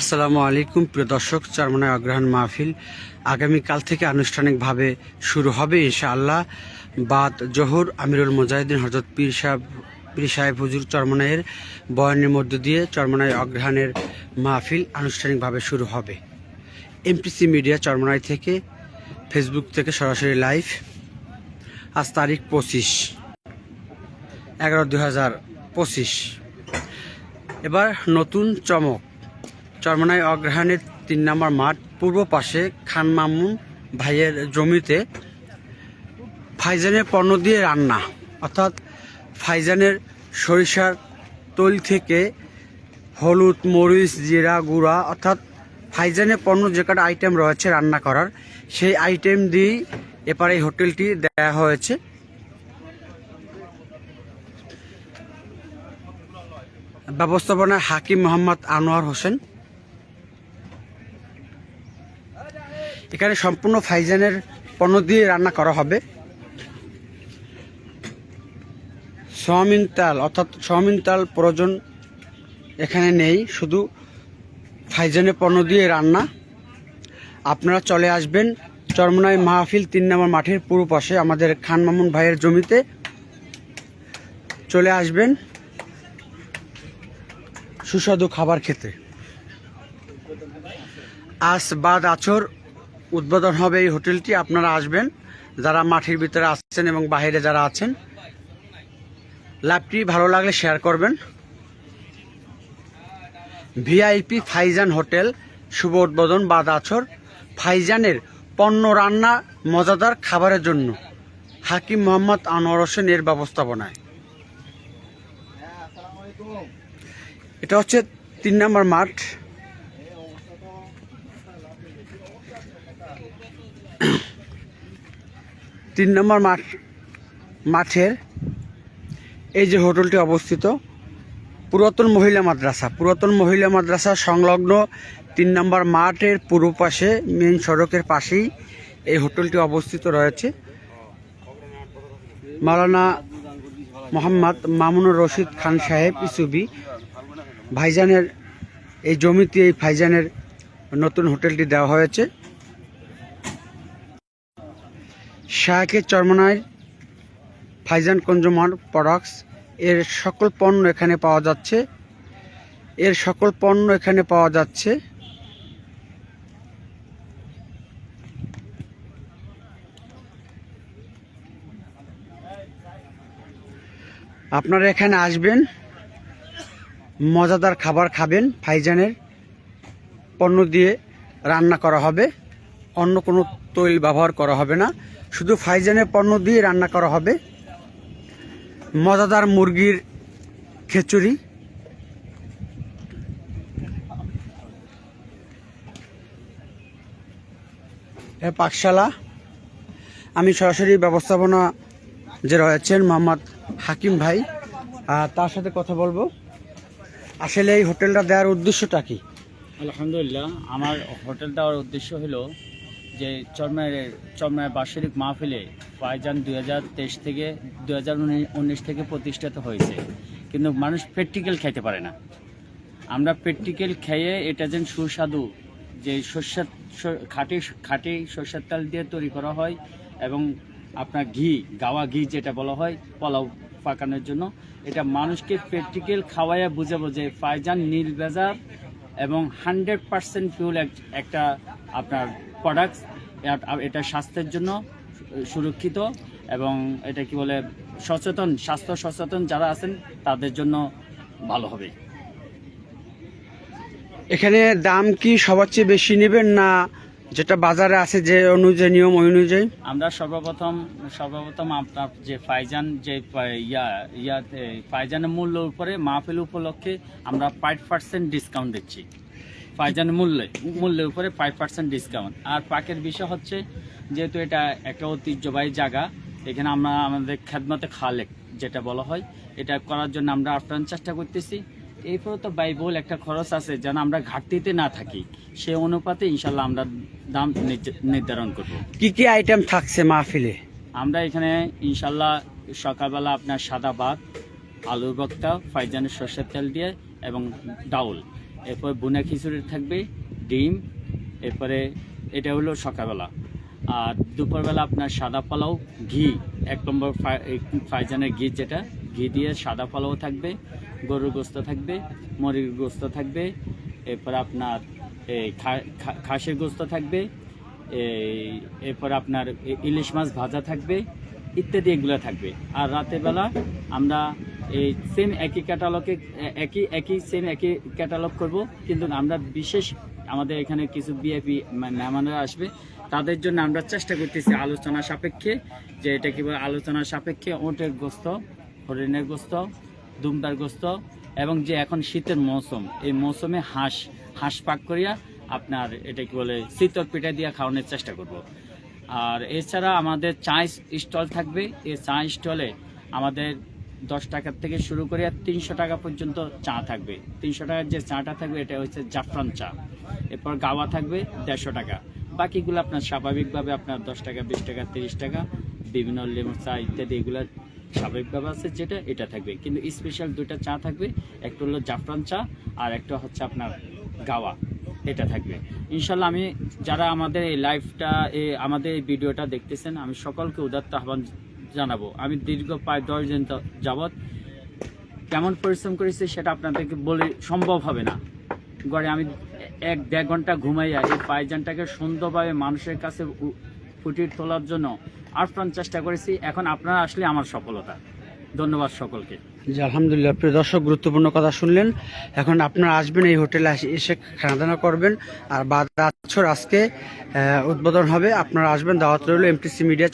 আসসালামু আলাইকুম, প্রিয় দর্শক, চরমনায় অগ্রহণ মাহফিল। আগামীকাল থেকে আনুষ্ঠানিকভাবে শুরু হবে ইনশাআল্লাহ। বাদ জোহর আমিরুল মুজাহিদিন হজরত পীর সাহেব পীর সাহেব হুজুর চরমনায়ের বয়ানের মধ্য দিয়ে চরমনায় অগ্রহণের মাহফিল আনুষ্ঠানিকভাবে শুরু হবে। এমপিসি মিডিয়া চরমনাই থেকে ফেসবুক থেকে সরাসরি লাইভ আজ তারিখ পঁচিশ। এগারো দুই হাজার পঁচিশ। এবার নতুন চমক। চরমনাই অগ্রহায়ণের তিন নম্বর মাঠ, পূর্ব পাশে খান মামুন ভাইয়ের জমিতে ফাইজানের পণ্য দিয়ে রান্না, অর্থাৎ ফাইজানের সরিষার তৈল থেকে হলুদ, মরিচ, জিরা গুঁড়া, অর্থাৎ ফাইজানের পণ্য যে কটা আইটেম রয়েছে রান্না করার, সেই আইটেম দিয়েই এপারে এই হোটেলটি দেয়া হয়েছে। ব্যবস্থাপনায় হাকিম মোহাম্মদ আনোয়ার হোসেন। এখানে সম্পূর্ণ ফাইজানের পণ্য দিয়ে রান্না করা হবে। সোয়াবিন তাল, অর্থাৎ সোয়াবিন তাল প্রয়োজন এখানে নেই, শুধু ফাইজানের পণ্য দিয়ে রান্না। আপনারা চলে আসবেন চরমনাই মাহফিল তিন নম্বর মাঠের পূর্ব পাশে আমাদের খান মামুন ভাইয়ের জমিতে। চলে আসবেন সুস্বাদু খাবার খেতে। আজ বাদ আচর উদ্বোধন হবে এই হোটেলটি, আপনারা আসবেন। যারা মাঠের ভিতরে আসছেন এবং বাইরে যারা আছেন লাভটি ভালো লাগলে শেয়ার করবেন। ভিআইপি ফাইজান হোটেল, শুভ উদ্বোধন, বাদ আছর। ফাইজানের পণ্য রান্না মজাদার খাবারের জন্য। হাকিম মোহাম্মদ আনোয়ার হোসেন এর ব্যবস্থাপনায়। এটা হচ্ছে তিন নম্বর মাঠ। তিন নম্বর মাঠ, মাঠের এই যে হোটেলটি অবস্থিত, পুরাতন মহিলা মাদ্রাসা। পুরাতন মহিলা মাদ্রাসা সংলগ্ন তিন নম্বর মাঠের পূর্ব পাশে মেন সড়কের পাশেই এই হোটেলটি অবস্থিত রয়েছে। মাওলানা মোহাম্মদ মামুনুর রশিদ খান সাহেব ইসুবি, ভাইজানের এই জমিতে এই ভাইজানের নতুন হোটেলটি দেওয়া হয়েছে। শাহেকের চরমনায় ফাইজান কনজুমার প্রোডাক্টস এর সকল পণ্য এখানে পাওয়া যাচ্ছে। এর সকল পণ্য এখানে পাওয়া যাচ্ছে। আপনারা এখানে আসবেন, মজাদার খাবার খাবেন, ফাইজানের পণ্য দিয়ে রান্না করা হবে। অন্য কোনো তৈল ব্যবহার করা হবে না। শুধু ফাইজানের পণ্য দিয়ে রান্না করা হবে। মজাদার মুরগির খিচুড়ি। পাকশালা। আমি সরাসরি ব্যবস্থাপনা যে রয়েছেন মোহাম্মদ হাকিম ভাই তার সাথে কথা বলব। আসলে এই হোটেলটা দেওয়ার উদ্দেশ্যটা কি? আলহামদুলিল্লাহ, আমার হোটেল দেওয়ার উদ্দেশ্য হলো যে চরমায়ের চরমায়ের বার্ষিক মাহফিলে ফাইজান দুই হাজার তেইশ থেকে, দুই হাজার উনিশ থেকে প্রতিষ্ঠিত হয়েছে। কিন্তু মানুষ প্র্যাকটিক্যাল খাইতে পারে না। আমরা প্র্যাকটিক্যাল খেয়ে এটা যেন সুস্বাদু, যে সর্ষের খাঁটি খাঁটি সর্ষের তেল দিয়ে তৈরি করা হয় এবং আপনার ঘি, গাওয়া ঘি যেটা বলা হয়, পোলাও পাকানোর জন্য, এটা মানুষকে প্র্যাকটিক্যাল খাওয়াইয়া বুঝাবো যে ফাইজান নীল বাজার এবং হান্ড্রেড পার্সেন্ট ফিউল একটা আপনার প্রোডাক্টস এটা স্বাস্থ্যের জন্য সুরক্ষিত এবং এটা কি বলে সচেতন স্বাস্থ্য সচেতন যারা আছেন তাদের জন্য ভালো হবে। এখানে দাম কি সবার চেয়ে বেশি নেবেন না যেটা বাজারে আছে যে অনুযায়ী নিয়ম ওই অনুযায়ী? আমরা সর্বপ্রথম সর্বপ্রথম আপনার যে ফাইজান যে ইয়া ইয়াতে ফাইজানের মূল্যের উপরে মাহফিল উপলক্ষে আমরা ফাইভ পার্সেন্ট ডিসকাউন্ট দিচ্ছি। ফাইজানের মূল্যে মূল্যের উপরে ফাইভ পার্সেন্ট ডিসকাউন্ট আর পাকের বিষয় হচ্ছে যেহেতু এটা একটা ঐতিহ্যবাহী জায়গা এখানে আমরা আমাদের খেদমতে খালেক যেটা বলা হয় এটা করার জন্য আমরা আপ্রাণ চেষ্টা করতেছি। এরপরে তো ব্যয়বহুল একটা খরচ আছে যেন আমরা ঘাটতিতে না থাকি। সে অনুপাতে ইনশাল্লাহ আমরা দাম নির্ধারণ করব। কি কি আইটেম থাকছে মাহফিলে? আমরা এখানে ইনশাল্লাহ সকালবেলা আপনার সাদা ভাত আলুর বক্তা ফাইজানের সর্ষের তেল দিয়ে এবং ডাউল। এরপর বুনা খিচুড়ি থাকবে, ডিম, এরপরে এটা হলো সকালবেলা। আর দুপুরবেলা আপনার সাদা পোলাও, ঘি, এক নম্বর ফাইজানের ঘি যেটা, ঘি দিয়ে সাদা পোলাও থাকবে, গরুর গোস্ত থাকবে, মুরগির গোস্ত থাকবে, এরপর আপনার এই খাসির গোস্ত থাকবে এই এরপর আপনার ইলিশ মাছ ভাজা থাকবে, ইত্যাদি এগুলো থাকবে। আর রাতের বেলা আমরা এই সেম একই ক্যাটালগে একই একই সেম একই ক্যাটালগ করব। কিন্তু আমরা বিশেষ আমাদের এখানে কিছু বিএপি মেহমানরা আসবে। তাদের জন্য আমরা চেষ্টা করতেছি আলোচনা সাপেক্ষে, যে এটা কি বলে আলোচনা সাপেক্ষে ওটের গোস্ত, হরিণের গোস্ত, দুমদার গোস্ত, এবং যে এখন শীতের মৌসুম, এই মৌসুমে হাঁস হাঁস পাক করিয়া আপনার এটা কি বলে শীতল পিঠা দিয়ে খাওয়ানোর চেষ্টা করব। আর এছাড়া আমাদের চা স্টল থাকবে। এই চা স্টলে আমাদের দশ টাকার থেকে শুরু করে আর তিনশো টাকা পর্যন্ত চা থাকবে। তিনশো টাকার যে চাটা থাকবে, এটা হচ্ছে জাফরান চা। এরপর গাওয়া থাকবে দেড়শো টাকা। বাকিগুলো আপনার স্বাভাবিকভাবে আপনার দশ টাকা, বিশ টাকা, তিরিশ টাকা, বিভিন্ন লেবু চা ইত্যাদি এগুলো স্বাভাবিকভাবে আছে, যেটা এটা থাকবে। কিন্তু স্পেশাল দুইটা চা থাকবে, একটা হলো জাফরান চা আর একটা হচ্ছে আপনার গাওয়া, এটা থাকবে। ইনশাল্লাহ আমি, যারা আমাদের এই লাইভটা আমাদের এই ভিডিওটা দেখতেছেন, আমি সকলকে উদাত্ত আহ্বান জানাব। আমি দীর্ঘ প্রায় দশ দিন যাবৎ কেমন পরিশ্রম করেছি সেটা আপনাদেরকে বলে সম্ভব হবে না। গড়ে আমি এক দেড় ঘণ্টা ঘুমাইয়া এই পায়জানটাকে সুন্দরভাবে মানুষের কাছে ফুটিয়ে তোলার জন্য আপ্রাণ চেষ্টা করেছি। এখন আপনারা আসলে আমার সফলতা। ধন্যবাদ সকলকে। জি, আলহামদুলিল্লাহ। প্রিয় দর্শক, গুরুত্বপূর্ণ কথা শুনলেন। এখন আপনারা আসবেন এই হোটেলে এসে খানাদানা করবেন। আর বাদ আজকে উদ্বোধন হবে। আপনারা আসবেন, দাওয়াত রইল এমটিসি মিডিয়া